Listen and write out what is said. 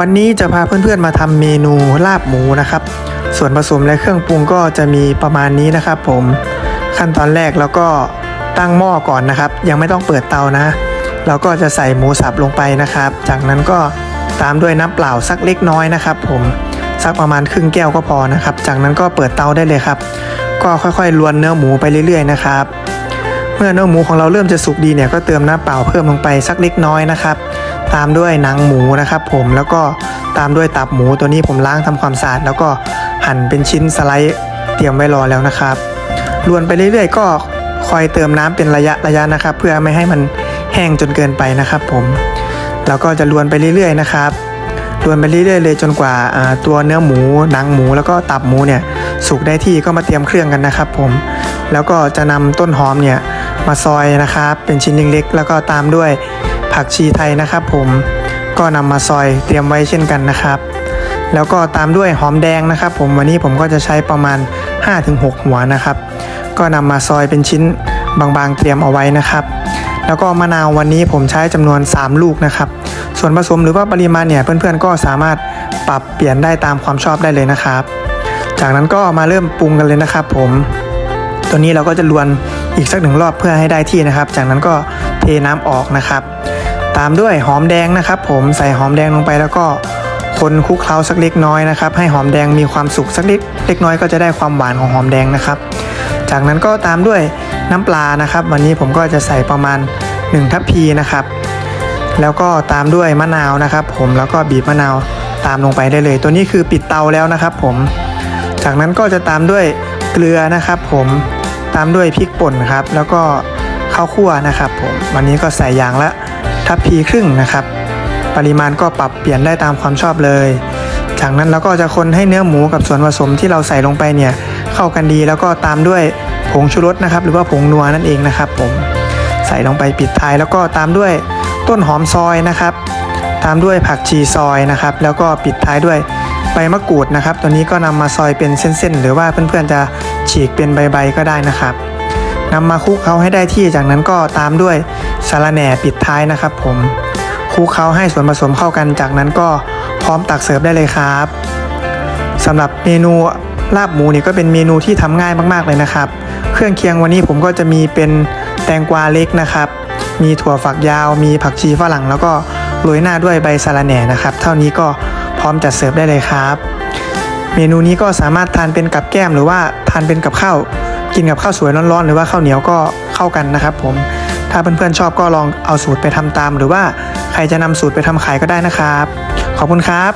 วันนี้จะพาเพื่อนๆมาทำเมนูลาบหมูนะครับ ส่วนผสมและเครื่องปรุงก็จะมีประมาณนี้นะครับผมขั้นตอนแรกแล้วก็ตั้งหม้อก่อนนะครับ ยังไม่ต้องเปิดเตานะ เราก็จะใส่หมูสับลงไปนะครับ จากนั้นก็ตามด้วยน้ำเปล่าสักเล็กน้อยนะครับ ผมสักประมาณครึ่งแก้วก็พอนะครับ จากนั้นก็เปิดเตาได้เลยครับ ก็ค่อยๆลวนเนื้อหมูไปเรื่อยๆนะครับ เมื่อเนื้อหมูของเราเริ่มจะสุกดีเนี่ยก็เติมน้ำเปล่าเพิ่มลงไปสักเล็กน้อยนะครับ ตามด้วยหนังหมูนะครับ ผมแล้วก็ตามด้วยตับหมูตัวนี้ผมล้างทำความสะอาดแล้วก็หั่นเป็นชิ้นสไลด์เตรียมไว้รอแล้วนะครับลวนไปเรื่อยๆ ก็คอยเติมน้ำเป็นระยะระยะนะครับ เพื่อไม่ให้มันแห้งจนเกินไปนะครับ ผมแล้วก็จะลวนไปเรื่อยๆนะครับลวนไปเรื่อยๆเลยจนกว่าตัวเนื้อหมูหนังหมูแล้วก็ตับหมูเนี่ยสุกได้ที่ก็มาเตรียมเครื่องกันนะครับ ผม แล้วก็จะนำต้นหอมเนี่ยมาซอยนะครับ เป็นชิ้นเล็กๆแล้วก็ตามด้วย ผักชีไทยนะครับผมก็นำมาซอยเตรียมไว้เช่นกันนะครับ แล้วก็ตามด้วยหอมแดงนะครับ ผมวันนี้ผมก็จะใช้ประมาณ 5-6 หัวนะครับ ก็นำมาซอยเป็นชิ้นบางๆ เตรียมเอาไว้นะครับ แล้วก็มะนาววันนี้ผมใช้จำนวน 3 ลูกนะครับ ส่วนผสมหรือว่าปริมาณเนี่ยเพื่อนๆก็สามารถปรับเปลี่ยนได้ตามความชอบได้เลยนะครับ จากนั้นก็มาเริ่มปรุงกันเลยนะครับ ผม ตัวนี้เราก็จะลวนอีกสักหนึ่งรอบเพื่อให้ได้ที่นะครับ จากนั้นก็เทน้ำออกนะครับ ตามด้วยหอมแดงนะครับ ผมใส่หอมแดงลงไปแล้วก็คนคลุกเคล้าสักเล็กน้อยนะครับ ให้หอมแดงมีความสุกสักเล็กเล็กน้อยก็จะได้ความหวานของหอมแดงนะครับ จากนั้นก็ตามด้วยน้ำปลานะครับ วันนี้ผมก็จะใส่ประมาณ 1 ทัพพีนะครับ แล้วก็ตามด้วยมะนาวนะครับ ผมแล้วก็บีบมะนาวตามลงไปได้เลย ตัวนี้คือปิดเตาแล้วนะครับ ผม จากนั้นก็จะตามด้วยเกลือนะครับ ผมตามด้วยพริกป่นครับ แล้วก็ข้าวคั่วนะครับ ผมวันนี้ก็ใส่อย่างละ ทัพพีครึ่งนะครับ ปริมาณก็ปรับเปลี่ยนได้ตามความชอบเลย จากนั้นเราก็จะคนให้เนื้อหมูกับส่วนผสมที่เราใส่ลงไปเนี่ยเข้ากันดีแล้วก็ตามด้วยผงชูรสนะครับ หรือว่าผงนัวนั่นเองนะครับ ผมใส่ลงไปปิดท้ายแล้วก็ตามด้วยต้นหอมซอยนะครับ ตามด้วยผักชีซอยนะครับ แล้วก็ปิดท้ายด้วยใบมะกรูดนะครับ ตัวนี้ก็นำมาซอยเป็นเส้นๆ หรือว่าเพื่อนๆจะฉีกเป็นใบๆก็ได้นะครับนำมาคลุกเคล้าให้ได้ที่จากนั้นก็ตามด้วยาระแหน่ปิดท้ายนะครับผมคลุกเคล้าให้ส่วนผสมเข้ากันจากนั้นก็พร้อมตักเสิร์ฟได้เลยครับสำหรับเมนูลาบหมูนี่ก็เป็นเมนูที่ทำง่ายมากๆเลยนะครับ เครื่องเคียงวันนี้ผมก็จะมีเป็นแตงกวาเล็กนะครับ มีถั่วฝักยาว มีผักชีฝรั่ง แล้วก็โรยหน้าด้วยใบสะระแหน่นะครับ เท่านี้ก็พร้อมจัดเสิร์ฟได้เลยครับ เมนูนี้ก็สามารถทานเป็นกับแก้มหรือว่าทานเป็นกับข้าว กินกับข้าวสวยร้อนๆ หรือว่าข้าวเหนียวก็เข้ากันนะครับผม ถ้าเพื่อนๆชอบก็ลองเอาสูตรไปทำตาม หรือว่าใครจะนำสูตรไปทำขายก็ได้นะครับ ขอบคุณครับ